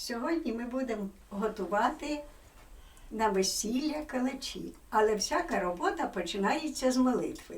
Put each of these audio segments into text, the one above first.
Сьогодні ми будемо готувати на весілля калачі, але всяка робота починається з молитви.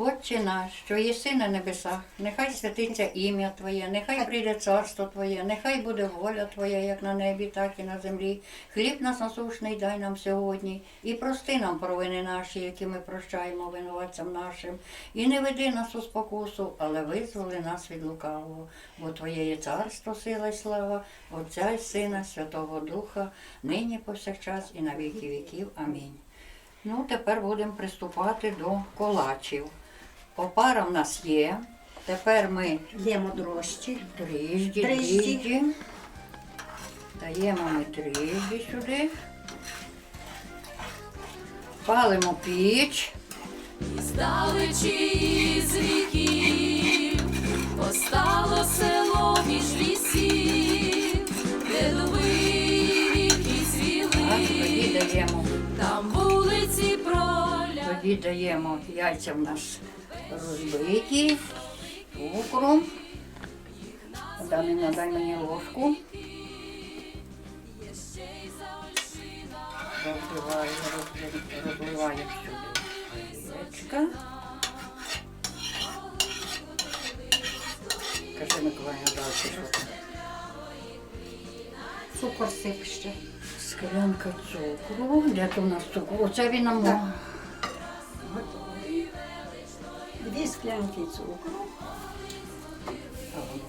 Отче наш, що єси на небесах, нехай святиться ім'я Твоє, нехай прийде царство Твоє, нехай буде воля Твоя, як на небі, так і на землі. Хліб нас насушний дай нам сьогодні, і прости нам провини наші, які ми прощаємо винуватцям нашим. І не веди нас у спокусу, але визволи нас від лукавого. Бо Твоє є царство, сила й слава, Отця й Сина, Святого Духа, нині повсякчас і на віки віків. Амінь. Ну, тепер будемо приступати до колачів. Опара в нас є. Тепер ми Лємо дрожчі. дріжджі, Дріжджі. дріжджі. Даємо ми дріжджі сюди. Палимо піч. Здалечі з віків постало село між лісів, де дуби віки Так, тоді даємо, там вулиці проля. тоді даємо яйця в нас розбиті, цукром. Данина, дай мені ложку. Розбиваю, розбиваю, розбиваю сюди яєчка. Кажи, Миколаївна, далі що там? Цукор сип ще. Склянка цукру. Де то у нас цукру? Оце він нам. Склянки цукру,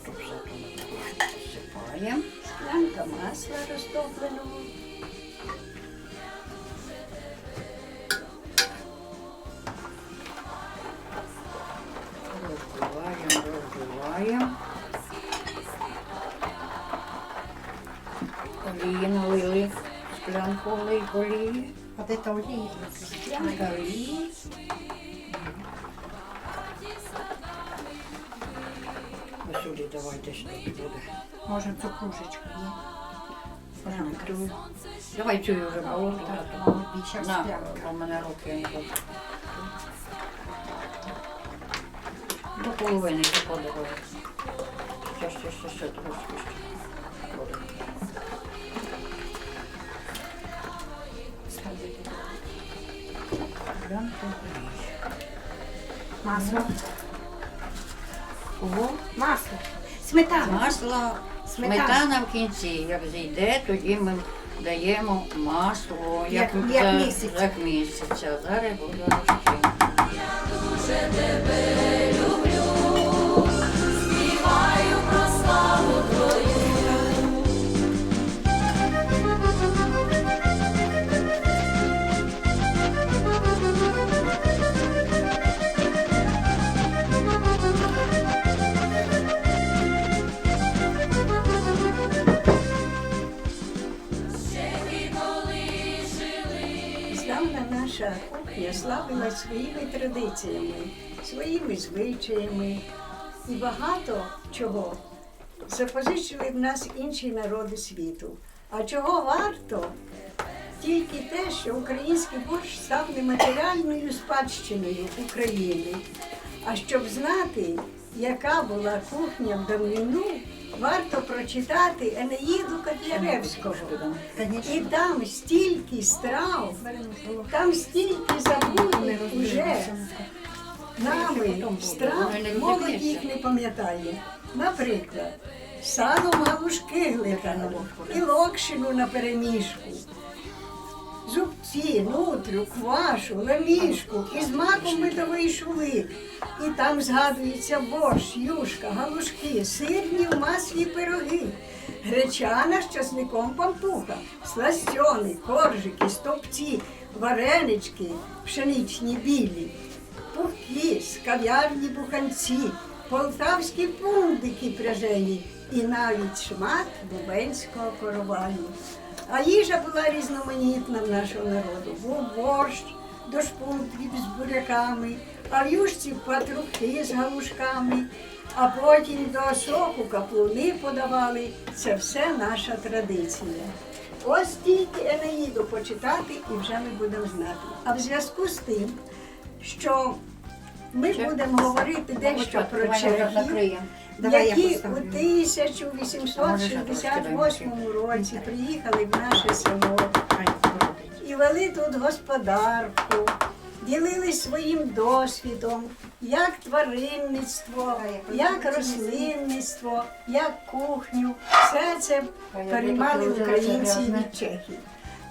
то склянка масла розтопленого. Розбиваємо, розбиваємо. Олії налили. Склянку олії. А де та олія? Склянка олії. Сюди давайте сюди буде. Може, цю кружечку є. Ту. Давай цю вже більше На, склянка. у мене руки не будуть. До половини подавай. Ще, ще, ще, ще трошки ще. Добре. Масло. Кого? Масло. Сметана. Масло, Сметана. сметана в кінці. Як зійде, тоді ми даємо масло, як, Як- як за- місяця. як місяця. Зараз буде розчинити. Дуже тебе своїми традиціями, своїми звичаями і багато чого запозичили в нас інші народи світу. А чого варто? Тільки те, що український борщ став нематеріальною спадщиною України. А щоб знати, яка була кухня в давнину, варто прочитати Енеїду Котляревського. І там стільки страв, там стільки забутних уже нами страв, молодь їх не пам'ятає. Наприклад, сало галушки глитано, і локшину на перемішку, зубці, нутрю, квашу, лемішку, і з маком медовий шулик. І там згадується борщ, юшка, галушки, сирні в маслі пироги, гречана з часником пампуха, сластьони, коржики, стовпці, варенички, пшеничні білі, пухкі, кав'ярні буханці, полтавські пундики пряжені і навіть шмат бубенського короваю. А їжа була різноманітна в нашого народу. Був борщ, до шпунтрів з буряками, а в юшці патрухи з галушками, а потім до соку каплуни подавали. Це все наша традиція. Ось тільки Енеїду почитати і вже ми будемо знати. А в зв'язку з тим, що ми будемо говорити дещо про давай які у 1868 році приїхали в наше село і вели тут господарку, ділились своїм досвідом, як тваринництво, як рослинництво, як кухню. Все це переймали українці від Чехів.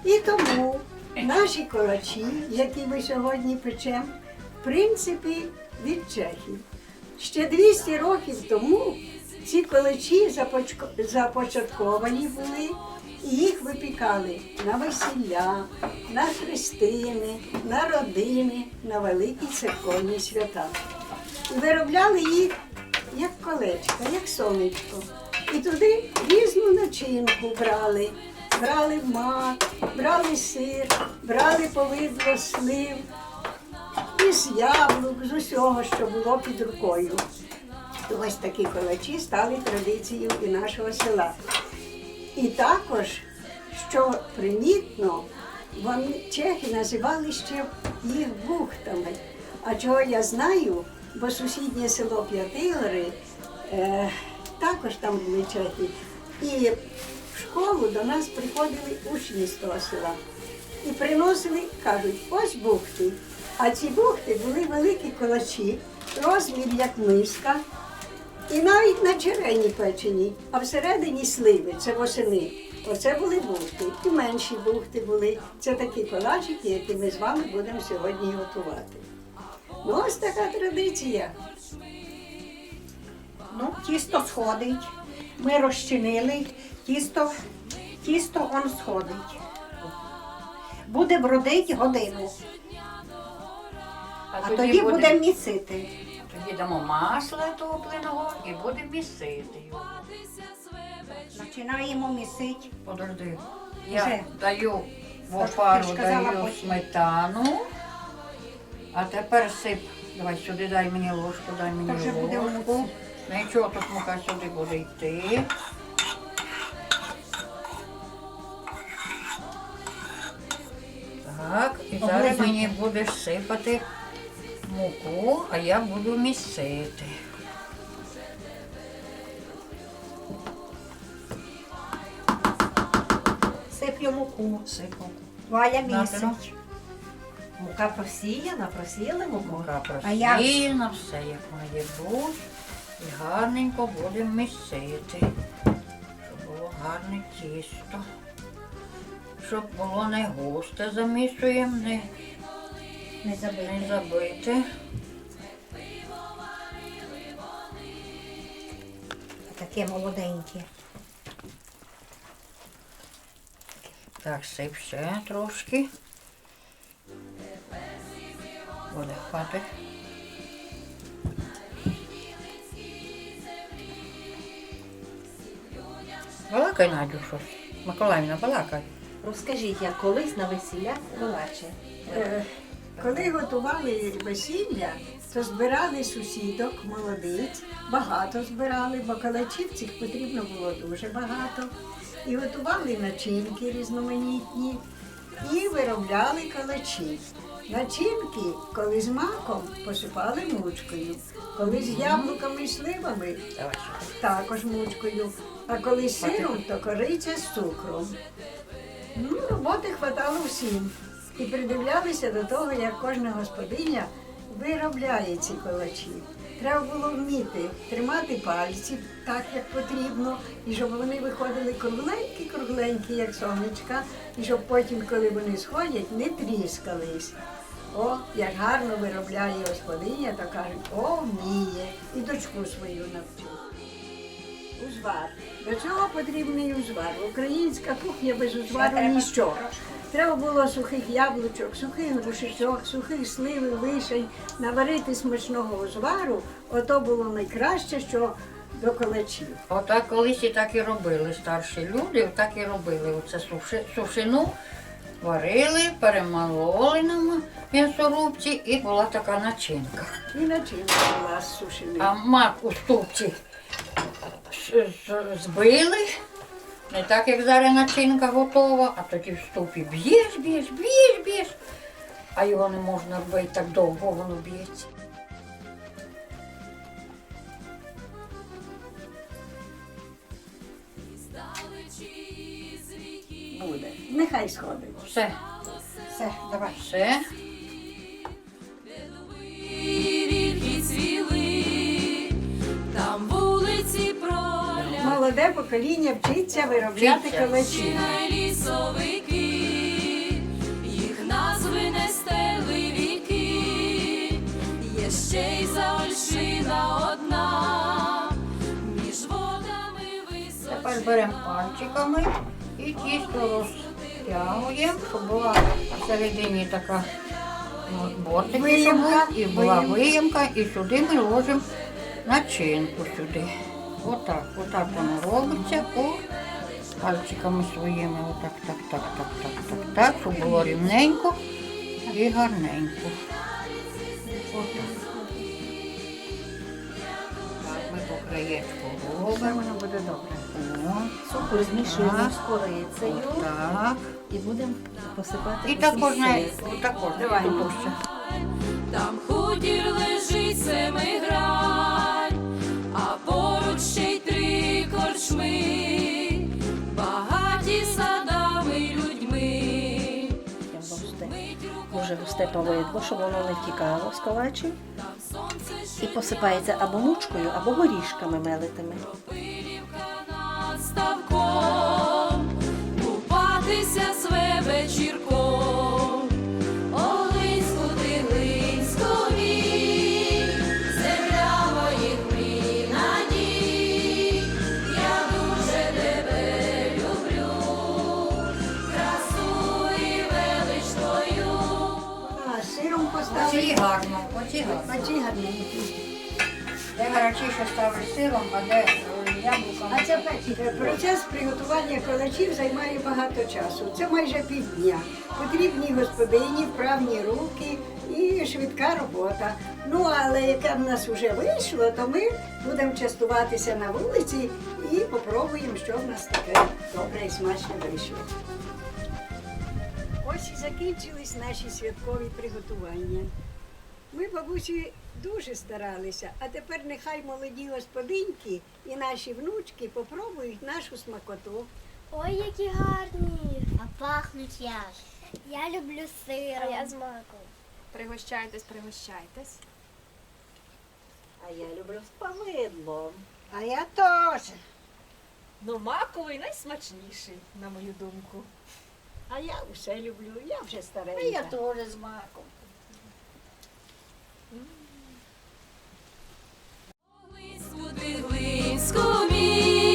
І тому наші колачі, які ми сьогодні печемо, в принципі, від Чехів. Ще 200 років тому ці започко- започатковані були, і їх випікали на весілля, на хрестини, на родини, на великі церковні свята. І виробляли їх як колечка, як сонечко. І туди різну начинку брали. Брали мак, брали сир, брали повидло слив, із яблук, з усього, що було під рукою. Ось такі колачі стали традицією і нашого села. І також, що примітно, вони чехи називали ще їх бухтами. А чого я знаю, бо сусіднє село П'ятигори, е, також там були чехи. І в школу до нас приходили учні з того села. І приносили, кажуть, ось бухти. А ці бухти були великі колачі, розмір як миска, і навіть на черені печені, а всередині сливи, це восени. Оце були бухти. І менші бухти були. Це такі колачики, які ми з вами будемо сьогодні готувати. Ну, ось така традиція. Ну, тісто сходить. Ми розчинили, тісто, тісто он сходить. Буде бродить годину, а тоді будемо місити. Тоді дамо масла топленого і будемо місити його. Починаємо місити. Подожди. Вже. Я даю в опару даю сметану. А тепер сип. Давай сюди дай мені ложку, дай мені Та вже буде ложку. мука. Нічого тут мука сюди буде йти. Так, і зараз мені будеш сипати муку, а я буду місити. Сиплю муку. Сипу. Валя На, місить. ну. Мука просіяна, просіяли муку. Мука А я- просіяна, все як має бути. І гарненько будемо місити, щоб було гарне тісто. Щоб було не густе, замішуємо, не, Не забити. не забите. Таке молоденьке. Так, сип ще трошки. Буде хватить. Балакай, Надю, щось. Миколаївна, балакай. Розкажіть, як колись на весіллях колаче. Коли готували весілля, то збирали сусідок, молодиць, багато збирали, бо калачів цих потрібно було дуже багато. І готували начинки різноманітні і виробляли калачі. Начинки, коли з маком, посипали мучкою, коли з яблуками і сливами, також мучкою, а коли з сиром, то кориця з цукром. Ну, роботи хватало всім. І придивлялися до того, як кожна господиня виробляє ці колачі. Треба було вміти тримати пальці так, як потрібно, і щоб вони виходили кругленькі-кругленькі, як сонечка, і щоб потім, коли вони сходять, не тріскались. О, як гарно виробляє господиня, то кажуть, о, вміє. І дочку свою навчив. Узвар. До цього потрібний узвар. Українська кухня без узвару ніщо. Треба було сухих яблучок, сухих грушечок, сухих сливи, вишень, наварити смачного узвару. Ото було найкраще, що до колачів. Отак колись і так і робили старші люди, отак і робили. Оце суши, сушину варили, перемололи на м'ясорубці і була така начинка. І начинка була з сушини. А мак у ступці збили. Не так, як зараз начинка готова, а тоді в ступі б'єш, б'єш, б'єш, б'єш, а його не можна робити так довго, воно б'ється. Буде. Нехай сходить. Все. Все, давай. Все. Молоде покоління вчиться виробляти калачі. Лісовики, їх назви не стели віки, є ще й заольшина одна, між водами височ. Тепер беремо пальчиками і тісто розтягуємо, щоб була всередині така ну, бортик, щоб був, і була виємка, і сюди ми ложимо начинку сюди. Отак, отак воно робиться, о, пальчиками своїми, отак, так, так, так, так, так, так, щоб було рівненько і гарненько. Ми по краєчку робимо. воно буде добре. Цукор змішуємо Так. з корицею так. і будемо посипати І також не також Давай. Там хутір лежить семигрань, Дуже густе повидло, щоб воно не втікало з колачі. І посипається або мучкою, або горішками мелитими. Купатися зве вечірком. Оці гарно. Оці гарненькі. Де гарячіше ставиш сиром, а де е, яблуком. А це процес приготування колачів займає багато часу. Це майже півдня. Потрібні господині, вправні руки і швидка робота. Ну але яке в нас вже вийшло, то ми будемо частуватися на вулиці і попробуємо, що в нас таке добре і смачне вийшло. Ось і закінчились наші святкові приготування. Ми, бабусі, дуже старалися, а тепер нехай молоді господинки і наші внучки попробують нашу смакоту. Ой, які гарні! А пахнуть як. Я люблю сиром. А я з маком. Пригощайтесь, пригощайтесь. А я люблю з повидлом. А я теж. Ну, маковий найсмачніший, на мою думку. А я все люблю, я вже старенька. Я теж з маком. глиб скумі.